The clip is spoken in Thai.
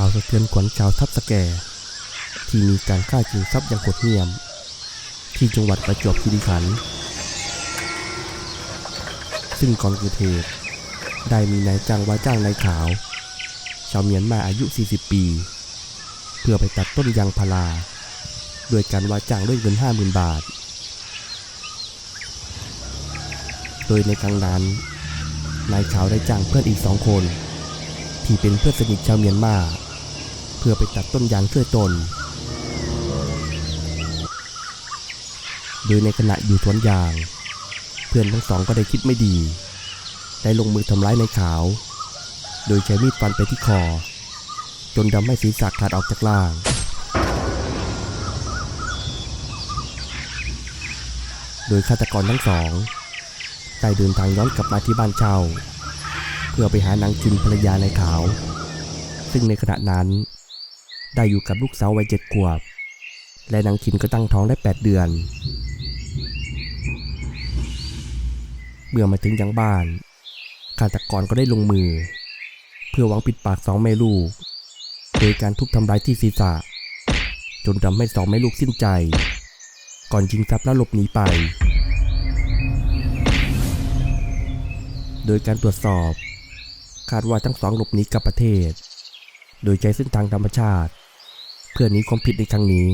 ข่าวสะเทือนขวัญชาวทับสแก ที่มีการฆ่าชิงทรัพย์อย่างโหดเหี้ยม ที่จังหวัดประจวบคีรีขันธ์ซึ่งก่อนเกิดเหตุได้มีนายจ้างว่าจ้างนายขาว ชาวเมียนมาอายุ 40 ปี เพื่อไปตัดต้นยางพาราด้วยการว่าจ้างด้วยเงิน 50,000 บาท โดยในครั้งนั้น นายขาวได้จ้างเพื่อนอีกสองคน ที่เป็นเพื่อนสนิทชาวเมียนมา พื่อไปตัดต้นยางช่วยตน โดยในขณะอยู่สวนยาง เพื่อนทั้งสองก็ได้คิดไม่ดี ได้ลงมือทำร้ายนายขาว โดยใช้มีดฟันไปที่คอ จนทำให้ศีรษะขาดออกจากล่างโดยฆาตกรทั้งสองได้เดินทางย้อนกลับมาที่บ้านเช่า เพื่อไปหานางจินภรรยาในขาว ซึ่งในขณะนั้น ได้อยู่กับลูกสาววัยเจ็ดขวบ และนางชินก็ตั้งท้องได้ 8 เดือน เมื่อมาถึงยังบ้านฆาตกรก็ได้ลงมือ เพื่อหวังปิดปากสองแม่ลูก โดยการทุบทำร้ายที่ศีรษะ จนทำให้สองแม่ลูกสิ้นใจ ก่อนชิงทรัพย์แล้วหลบหนีไป โดยการตรวจสอบ คาดว่าทั้งสองหลบหนีกลับประเทศ โดยใช้เส้นทางธรรมชาติ เพื่อนี้ความผิดในครั้งนี้